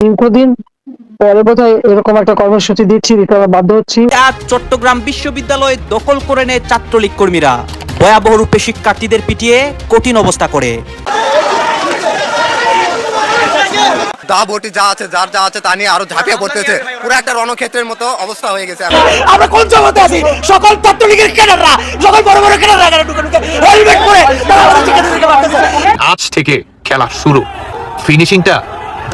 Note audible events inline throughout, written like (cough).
দীর্ঘদিন পরে বোধহয় এরকম একটা কর্মসূচি দিচ্ছি দিতে আমরা বাধ্য হচ্ছি। আজ চট্টগ্রাম বিশ্ববিদ্যালয় দখল করে নেয় ছাত্রলীগ কর্মীরা। ভয়াবহ রূপে শিক্ষার্থীদের পিটিয়ে কঠিন অবস্থা করে। দা বটি যা আছে যার যা আছে তা নিয়ে আরও ঝাঁপিয়ে পড়তেছে। পুরো একটা রণক্ষেত্রের মতো অবস্থা হয়ে গেছে আমরা কোন জগতে আছি? সকল ছাত্রলীগের ক্যাডাররা সকল বড় বড় ক্যাডাররা ঢুকে ঢুকে হেলমেট পরে আজ থেকে খেলা শুরু। ফিনিশিংটা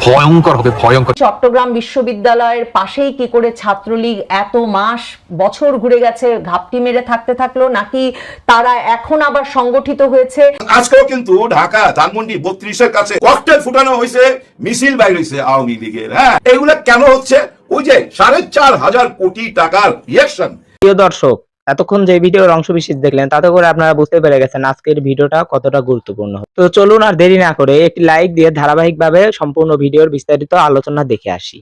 ভয়ঙ্কর হবে ভয়ঙ্কর। চট্টগ্রাম বিশ্ববিদ্যালয়ের পাশেই কি করে ছাত্রলীগ এত মাস বছর ঘুরে গেছে ঘাপটি মেরে থাকতে থাকল নাকি তারা এখন আবার সংগঠিত হয়েছে? আজকেও কিন্তু ঢাকা ধানমন্ডি বত্রিশের কাছে ককটেল ফুটানো হয়েছে মিছিল বাইর হয়েছে আওয়ামী লীগের হ্যাঁ? এগুলা কেন হচ্ছে? ওই যে সাড়ে চার হাজার কোটি টাকার রিয়াকশন প্রিয় দর্শক এতক্ষণ যে ভিডিওর অংশ বিশেষ দেখলেন, তাতে করে আপনারা বুঝতে পেরে গেছেন আজকের ভিডিওটা কতটা গুরুত্বপূর্ণ। তো চলুন আর দেরি না করে একটি লাইক দিয়ে ধারাবাহিকভাবে সম্পূর্ণ ভিডিওর বিস্তারিত আলোচনা দেখে আসি।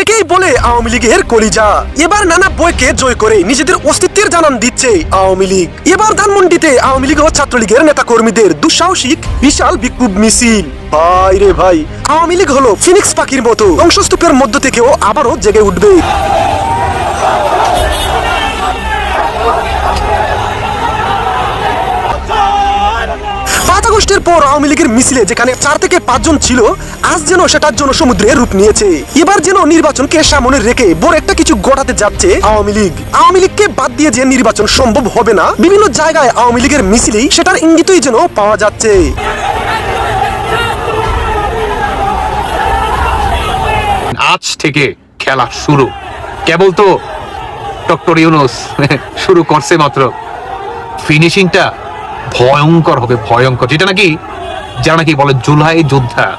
একেই বলে আওয়ামী লীগের কলিজা। এবার নানা বইকে জয় করে নিজেদের অস্তিত্বের জানান দিচ্ছে আওয়ামী লীগ। এবার ধানমন্ডিতে আওয়ামী লীগ ও ছাত্রলীগের নেতা কর্মীদের দুঃসাহসিক, বিশাল বিক্ষোভ মিছিল। ভাই রে ভাই, আওয়ামী লীগ হলো ফিনিক্স পাখির মতো। ধ্বংসস্তূপের মধ্য থেকেও আবারও জেগে উঠবে। আগস্টের পর আওয়ামী লীগের মিছিলে যেখানে চার থেকে পাঁচজন ছিল, আজ যেন সেটার জন্য সমুদ্রের রূপ নিয়েছে। এবার যেন নির্বাচনকে সামনে রেখে বড় একটা কিছু গড়াতে যাচ্ছে আওয়ামী লীগ। আওয়ামী লীগকে বাদ দিয়ে যে নির্বাচন সম্ভব হবে না, বিভিন্ন জায়গায় আওয়ামী লীগের মিছিলেই সেটার ইঙ্গিতই যেন পাওয়া যাচ্ছে। আজ থেকে খেলা শুরু। কেবল তো ডক্টর ইউনুস (laughs) শুরু করছে মাত্র। ফিনিশিংটা ভয়ঙ্কর হবে, ভয়ঙ্কর। যেটা নাকি, যারা নাকি বলে জুলাই যোদ্ধা,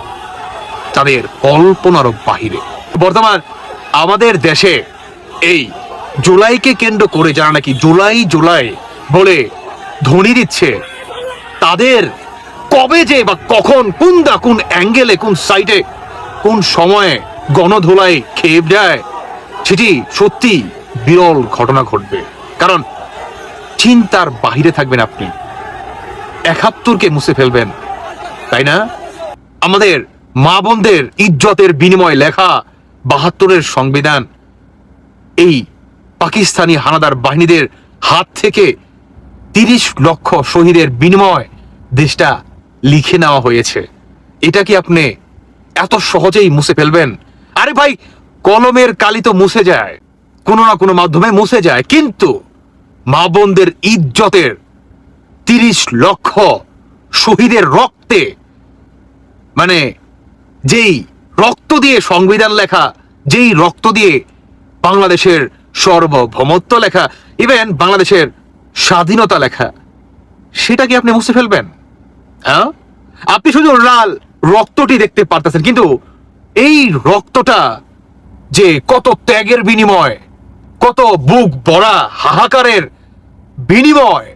তাদের কল্পনারও বাহিরে। বর্তমান আমাদের দেশে এই জুলাইকে কেন্দ্র করে যারা নাকি জুলাই জুলাই বলে ধ্বনি দিচ্ছে, তাদের কবে যে বা কখন, কোন দা কোন অ্যাঙ্গেলে, কোন সাইডে, কোন সময়ে গণধোলাই খেয়ে যায় সেটি সত্যি বিরল ঘটনা ঘটবে। কারণ চিন্তার বাহিরে থাকবেন আপনি। একাত্তরকে মুছে ফেলবেন। তাই না? আমাদের মা বোনদের ইজ্জতের বিনিময় লেখা বাহাত্তরের সংবিধান, এই পাকিস্তানি হানাদার বাহিনীদের হাত থেকে তিরিশ লক্ষ শহীদের বিনিময় দেশটা লিখে নেওয়া হয়েছে। এটা কি আপনি এত সহজেই মুছে ফেলবেন? আরে ভাই, কলমের কালি তো মুছে যায়, কোনো না কোনো মাধ্যমে মুছে যায়, কিন্তু মা বোনদের ইজ্জতের তিরিশ লক্ষ শহীদের রক্তে মানে যেই রক্ত দিয়ে সংবিধান লেখা, যেই রক্ত দিয়ে বাংলাদেশের সর্বভৌমত্ব লেখা ইভেন বাংলাদেশের স্বাধীনতা লেখা, সেটা কি আপনি মুছে ফেলবেন? হ্যাঁ? আপনি শুধু লাল রক্তটি দেখতে পারতেছেন, কিন্তু এই রক্তটা যে কত ত্যাগের বিনিময়, কত বুক ভরা হাহাকারের বিনিময়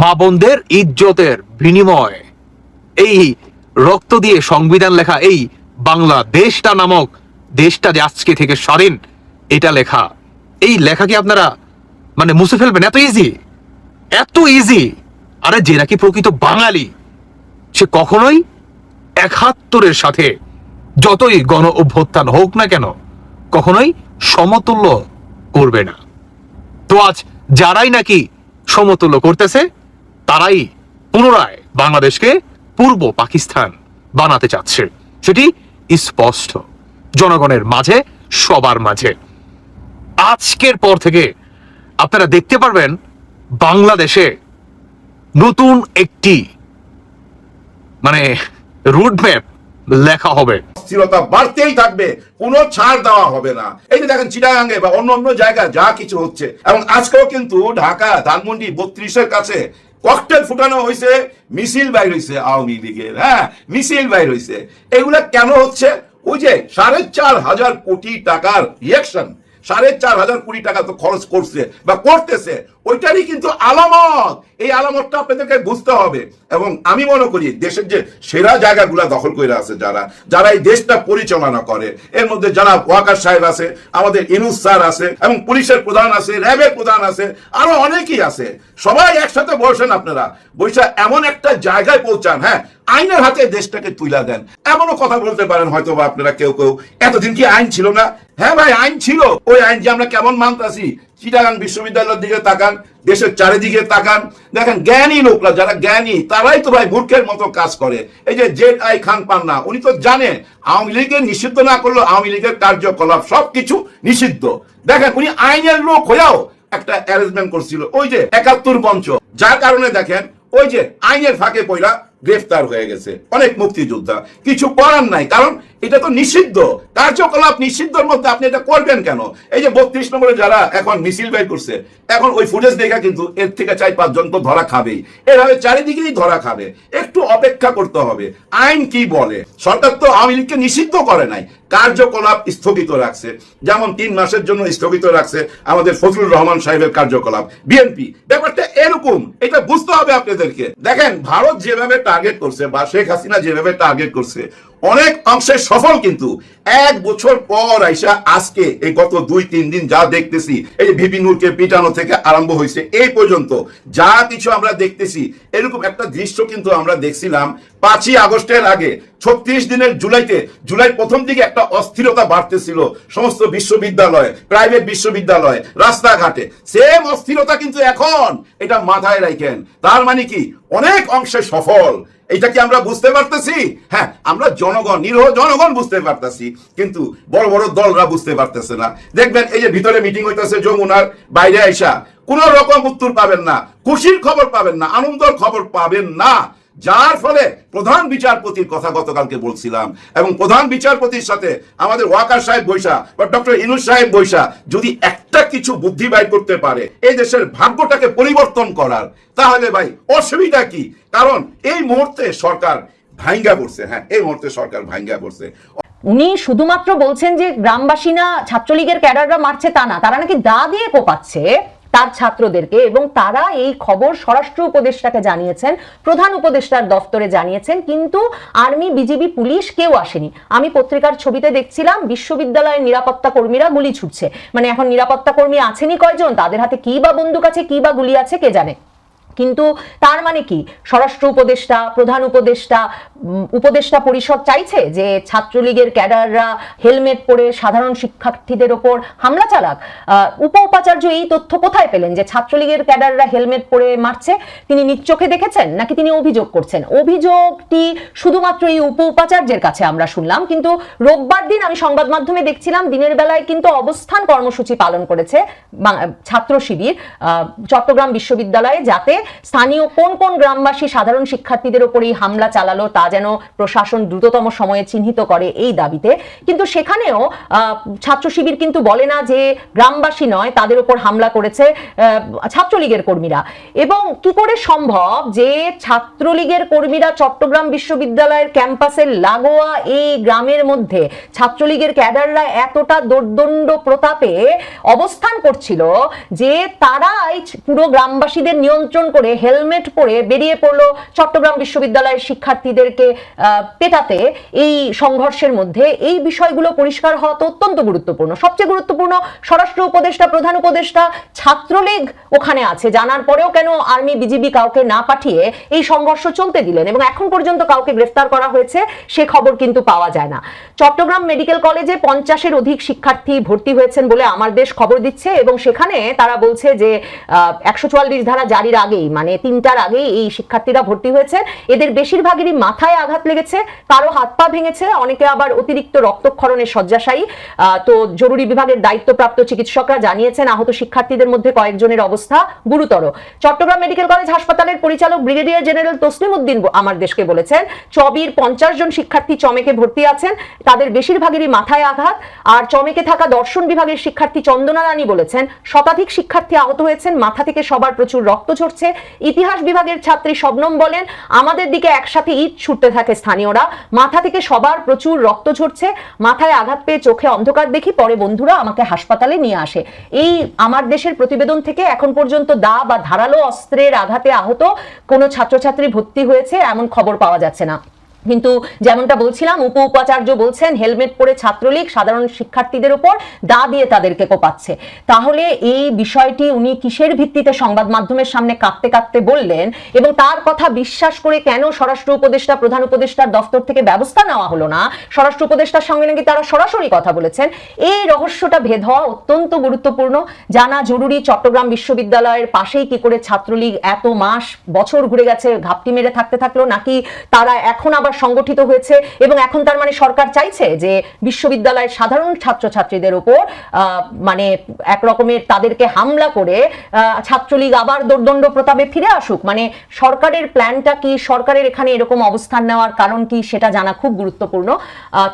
মা বোনদের ইজ্জতের বিনিময়। এই রক্ত দিয়ে সংবিধান লেখা এই বাংলাদেশটা নামক দেশটা যে আজকে থেকে স্বাধীন এটা লেখা। এই লেখা কি আপনারা মানে মুছে ফেলবেন? এত ইজি এত ইজি আরে যে নাকি প্রকৃত বাঙালি, সে কখনোই একাত্তরের সাথে যতই গণ অভ্যুত্থান হোক না কেন, কখনোই সমতুল্য করবে না। তো আজ যারাই নাকি সমতুল্য করতেছে তারাই পুনরায় বাংলাদেশকে পূর্ব পাকিস্তান বানাতে চাচ্ছে। সেটি স্পষ্ট। জনগণের মাঝে, সবার মাঝে। আজকের পর থেকে আপনারা দেখতে পারবেন বাংলাদেশে নতুন একটি মানে রুটম্যাপ লেখা হবে। স্থিরতা বাড়তেই থাকবে, কোনো ছাড় দেওয়া হবে না। এই যে দেখেন চিটাগাঙ্গে বা অন্য অন্য জায়গায় যা কিছু হচ্ছে, এবং আজকেও কিন্তু ঢাকা, ধানমন্ডি, বত্রিশের কাছে ককটেল ফুটানো হয়েছে মিছিল বাইর হয়েছে আওয়ামী লীগের হ্যাঁ? মিছিল বাইর হয়েছে এগুলা কেন হচ্ছে? ওই যে সাড়ে চার হাজার কোটি টাকার রিয়াকশন সাড়ে চার হাজার কোটি টাকা তো খরচ করছে বা করতেছে। ওইটারই কিন্তু আলামত। এই আলামতটা আপনাদেরকে বুঝতে হবে। এবং আমি মনে করি দেশের যে সেরা জায়গাগুলা দখল করে আছে যারা যারা এই দেশটা পরিচালনা করে, এর মধ্যে যারা ওয়াকার সাহেব আছে, আমাদের ইনুস স্যার আছে, এবং পুলিশের প্রধান আছে, র্যাবের প্রধান আছে, আরও অনেকেই আছে। সবাই একসাথে বসেন আপনারা। বৈশা, এমন একটা জায়গায় পৌঁছান হ্যাঁ আইনের হাতে দেশটাকে তুলে দেন। এমনও কথা বলতে পারেন হয়তো বা আপনারা কেউ কেউ। এতদিন কি আইন ছিল না? হ্যাঁ ভাই, আইন ছিল। ওই আইন যে আমরা কেমন মানতাছি চিটাগাং বিশ্ববিদ্যালয়ের দিকে তাকান, দেশের চারিদিকে তাকান। দেখেন, জ্ঞানী লোকরা, যারা জ্ঞানী, তারাই তো ভাই মূর্খের মতো কাজ করে। এই যে জেড আই খান পান্না, উনি তো জানে, আওয়ামী লীগের নিষিদ্ধ না করলেও আওয়ামী লীগের কার্যকলাপ সবকিছু নিষিদ্ধ। দেখেন, উনি আইনের লোক হয়েও একটা অ্যারেঞ্জমেন্ট করছিল। ওই যে একাত্তর মঞ্চ। যার কারণে দেখেন, ওই যে আইনের ফাঁকে পয়লা গ্রেফতার হয়ে গেছে। অনেক মুক্তিযোদ্ধা। কিছু করার নাই, কারণ এটা তো নিষিদ্ধ। কার্যকলাপ নিষিদ্ধর মধ্যে আপনি এটা করবেন কেন? এই যে বত্রিশ নম্বরে যারা এখন মিছিল বের করছে, এখন ওই ফুটেজ দেখা কিন্তু এর থেকে চার পাঁচজন তো ধরা খাবেই। এভাবে চারিদিকেই ধরা খাবে। একটু অপেক্ষা করতে হবে। আইন কি বলে? সরকার তো আওয়ামী লীগকে নিষিদ্ধ করে নাই। কার্যকলাপ স্থগিত রাখছে। যেমন তিন মাসের জন্য স্থগিত রাখছে আমাদের ফজলুর রহমান সাহেবের কার্যকলাপ। বিএনপি, ব্যাপারটা এরকম, এটা বুঝতে হবে আপনাদেরকে। দেখেন, ভারত যেভাবে টার্গেট করছে বা শেখ হাসিনা যেভাবে টার্গেট করছে অনেক অংশে সফল কিন্তু। এক বছর পর আইসা আজকে এই গত দুই, তিন দিন যা দেখতেছি, এই ভিপি নূরকে পিটানো থেকে আরম্ভ হয়েছে, এই পর্যন্ত যা কিছু আমরা দেখতেছি, এরকম একটা দৃশ্য কিন্তু আমরা দেখছিলাম পাঁচই আগস্টের আগে, ছত্রিশ দিনের জুলাইতে, জুলাই প্রথম দিকে একটা অস্থিরতা বাড়তেছিল সমস্ত বিশ্ববিদ্যালয় প্রাইভেট বিশ্ববিদ্যালয়, রাস্তাঘাটে। সেম অস্থিরতা কিন্তু এখন, এটা মাথায় রাখেন। তার মানে কি, অনেক অংশে সফল। এটা কি আমরা বুঝতে পারতেছি? হ্যাঁ আমরা জনগণ, নিরহ জনগণ বুঝতে পারতেছি, কিন্তু বড় বড় দলরা বুঝতে পারতেছে না। দেখবেন এই যে ভিতরে মিটিং হইতেছে যমুনার বাইরে আইসা, কোন রকম উত্তর পাবেন না, খুশির খবর পাবেন না, আনন্দর খবর পাবেন না। যার ফলে প্রধান বিচারপতির কথা গতকালকে বলছিলাম, এবং প্রধান বিচারপতির সাথে আমাদের ওয়াকার সাহেব বৈশা বা ডক্টর ইনুস সাহেব বৈশা যদি একটা কিছু বুদ্ধি বাইর করতে পারে, এই দেশের ভাগ্যটাকে পরিবর্তন করার, তাহলে ভাই অসুবিধা কি? কারণ এই মুহূর্তে সরকার ভাঙ্গা পড়ছে হ্যাঁ এই মুহূর্তে সরকার ভাঙ্গা পড়ছে। উনি শুধুমাত্র বলছেন যে গ্রামবাসী না ছাত্রলীগের ক্যাডাররা মারছে তা না, তারা নাকি দা দিয়ে কোপাচ্ছে। তার ছাত্রদেরকে এবং তারা এই খবর স্বরাষ্ট্র উপদেষ্টাকে জানিয়েছেন, প্রধান উপদেষ্টার দফতরে জানিয়েছেন, কিন্তু আর্মি, বিজিবি, পুলিশ কেউ আসেনি। আমি পত্রিকার ছবিতে দেখছিলাম, বিশ্ববিদ্যালয়ের নিরাপত্তা কর্মীরা গুলি ছুটছে। মানে এখন নিরাপত্তা কর্মী আছেনি কয়জন? তাদের হাতে কি বা বন্দুক আছে, কি বা গুলি আছে, কে জানে? কিন্তু তার মানে কি? স্বরাষ্ট্র উপদেষ্টা, প্রধান উপদেষ্টা উপদেষ্টা পরিষদ চাইছে যে ছাত্রলীগের ক্যাডাররা হেলমেট পরে সাধারণ শিক্ষার্থীদের ওপর হামলা চালাক। উপ উপাচার্য এই তথ্য কোথায় পেলেন যে ছাত্রলীগের ক্যাডাররা হেলমেট পরে মারছে? তিনি নিজ চোখে দেখেছেন নাকি তিনি অভিযোগ করছেন? অভিযোগটি শুধুমাত্র এই উপ উপাচার্যের কাছে আমরা শুনলাম, কিন্তু রোববার দিন আমি সংবাদ মাধ্যমে দেখছিলাম, দিনের বেলায় কিন্তু অবস্থান কর্মসূচি পালন করেছে ছাত্র শিবির চট্টগ্রাম বিশ্ববিদ্যালয়ে, যাতে স্থানীয় কোন কোন গ্রামবাসী সাধারণ শিক্ষার্থীদের ওপর এই হামলা চালালো তা যেন প্রশাসন দ্রুততম সময়ে চিহ্নিত করে এই দাবিতে। কিন্তু সেখানেও ছাত্র শিবির কিন্তু বলে না যে গ্রামবাসী নয়, তাদের উপর হামলা করেছে ছাত্রলীগের কর্মীরা। এবং কি করে সম্ভব যে ছাত্রলীগের কর্মীরা চট্টগ্রাম বিশ্ববিদ্যালয়ের ক্যাম্পাসের লাগোয়া এই গ্রামের মধ্যে ছাত্রলীগের ক্যাডাররা এতটা দোর্দণ্ড প্রতাপে অবস্থান করছিল যে তারাই পুরো গ্রামবাসীদের নিয়ন্ত্রণ করে, হেলমেট পরে বেরিয়ে পড়ল চট্টগ্রাম বিশ্ববিদ্যালয়ের শিক্ষার্থীদেরকে পেটাতে এই সংঘর্ষের মধ্যে। এই বিষয়গুলো পরিষ্কার হওয়া তো অত্যন্ত গুরুত্বপূর্ণ। সবচেয়ে গুরুত্বপূর্ণ, স্বরাষ্ট্র উপদেষ্টা, প্রধান উপদেষ্টা ছাত্রলীগ ওখানে আছে। জানার পরেও কেন আর্মি বিজিবি কাউকে না পাঠিয়ে এই সংঘর্ষ চলতে দিলেন? এবং এখন পর্যন্ত কাউকে গ্রেফতার করা হয়েছে, সে খবর কিন্তু পাওয়া যায় না। চট্টগ্রাম মেডিকেল কলেজে পঞ্চাশের অধিক শিক্ষার্থী ভর্তি হয়েছেন বলে আমার দেশ খবর দিচ্ছে এবং সেখানে তারা বলছে যে একশো চুয়াল্লিশ ধারা জারির আগেই মানে তিনটার আগেই এই শিক্ষার্থীরা ভর্তি হয়েছে। এদের বেশিরভাগেরই মাথায় আঘাত লেগেছে, কারও হাত পা ভেঙেছে, অনেকে আবার অতিরিক্ত রক্তক্ষরণে শয্যাশায়ী। তো জরুরি বিভাগের দায়িত্বপ্রাপ্ত চিকিৎসকরা জানিয়েছেন, আহত শিক্ষার্থীদের মধ্যে কয়েকজনের অবস্থা গুরুতর। চট্টগ্রাম মেডিকেল কলেজ হাসপাতালের পরিচালক ব্রিগেডিয়ার জেনারেল তসলিম উদ্দিন আমার দেশকে বলেছেন, চবির পঞ্চাশ জন শিক্ষার্থী চমেকে ভর্তি আছেন, তাদের বেশিরভাগেরই মাথায় আঘাত। আর চমেকে থাকা দর্শন বিভাগের শিক্ষার্থী চন্দনা রানী বলেছেন, শতাধিক শিক্ষার্থী আহত হয়েছেন, মাথা থেকে সবার প্রচুর রক্ত ঝরছে ইতিহাস বিভাগের ছাত্রী শবনম বলেন, আমাদের দিকে একসাথে ইট ছুটতে থাকে স্থানীয়রা। মাথা থেকে সবার প্রচুর রক্ত ঝরছে। মাথায় আঘাত পেয়ে চোখে অন্ধকার দেখি, পরে বন্ধুরা আমাকে হাসপাতালে নিয়ে আসে। এই আমার দেশের প্রতিবেদন থেকে এখন পর্যন্ত দা বা ধারালো অস্ত্রের আঘাতে আহত কোনো ছাত্রছাত্রী ভর্তি হয়েছে, এমন খবর পাওয়া যাচ্ছে না। কিন্তু যেমনটা বলছিলাম, উপ উপাচার্য বলছেন, হেলমেট পরে ছাত্রলীগ সাধারণ শিক্ষার্থীদের উপর দা দিয়ে তাদেরকে কোপাচ্ছে। তাহলে এই বিষয়টি উনি কিসের ভিত্তিতে সংবাদ মাধ্যমের সামনে কাঁদতে কাঁদতে বললেন এবং তার কথা বিশ্বাস করে কেন স্বরাষ্ট্র উপদেষ্টা, প্রধান উপদেষ্টার দফতর থেকে ব্যবস্থা নেওয়া হলো না? স্বরাষ্ট্র উপদেষ্টার সঙ্গে নাকি তারা সরাসরি কথা বলেছেন? এই রহস্যটা ভেদ হওয়া অত্যন্ত গুরুত্বপূর্ণ। জানা জরুরি চট্টগ্রাম বিশ্ববিদ্যালয়ের পাশেই কি করে ছাত্রলীগ এত মাস, বছর ঘুরে গেছে, ঘাপটি মেরে থাকতে থাকল, নাকি তারা এখন আবার সংগঠিত হয়েছে এবং এখন তার মানে সরকার চাইছে যে বিশ্ববিদ্যালয়ের সাধারণ ছাত্রছাত্রীদের উপর মানে এক রকমের তাদেরকে হামলা করে ছাত্রলীগ আবার দোর্দণ্ড প্রতাপে ফিরে আসুক। মানে সরকারের প্ল্যানটা কি, সরকারের এখানে এরকম অবস্থান নেওয়ার কারণ কি সেটা জানা খুব গুরুত্বপূর্ণ।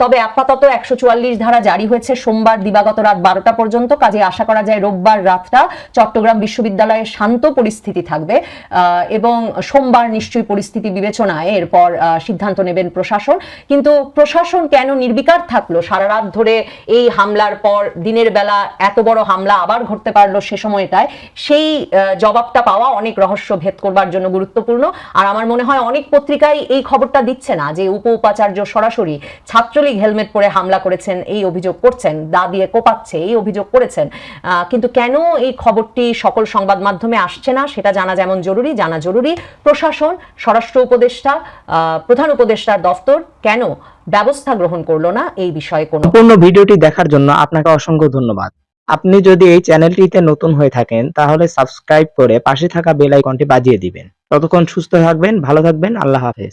তবে আপাতত একশো চুয়াল্লিশ ধারা জারি হয়েছে সোমবার দিবাগত রাত বারোটা পর্যন্ত। কাজে আশা করা যায় রোববার রাতটা চট্টগ্রাম বিশ্ববিদ্যালয়ে শান্ত পরিস্থিতি থাকবে। এবং সোমবার নিশ্চয়ই পরিস্থিতি বিবেচনায় এরপর সিদ্ধান্ত নেবেন প্রশাসন। কিন্তু প্রশাসন কেন নির্বিকার থাকল? সারা রাত ধরে এই হামলার পর দিনের বেলা এত বড় হামলা আবার ঘটতে পারল সে সময়টায়, সেই জবাবটা পাওয়া অনেক রহস্য ভেদ করবার জন্য গুরুত্বপূর্ণ। আর আমার মনে হয় অনেক পত্রিকায় এই খবরটা দিচ্ছে না যে উপ উপাচার্য সরাসরি ছাত্রলীগ হেলমেট পরে হামলা করেছেন, এই অভিযোগ করছেন, দা দিয়ে কোপাচ্ছে, এই অভিযোগ করেছেন। কিন্তু কেন এই খবরটি সকল সংবাদ মাধ্যমে আসছে না? সেটা জানা যেমন জরুরি, জানা জরুরি। প্রশাসন, স্বরাষ্ট্র উপদেষ্টা প্রধান উপদেষ্টার দফতর কেন ব্যবস্থা গ্রহণ করল না? এই বিষয়ে কোনো সম্পূর্ণ ভিডিওটি দেখার জন্য আপনাকে অসংখ্য ধন্যবাদ। আপনি যদি এই চ্যানেলটিতে নতুন হয়ে থাকেন, তাহলে সাবস্ক্রাইব করে পাশে থাকা বেল আইকনটি বাজিয়ে দিবেন। ততক্ষণ সুস্থ থাকবেন, ভালো থাকবেন, আল্লাহ হাফেজ।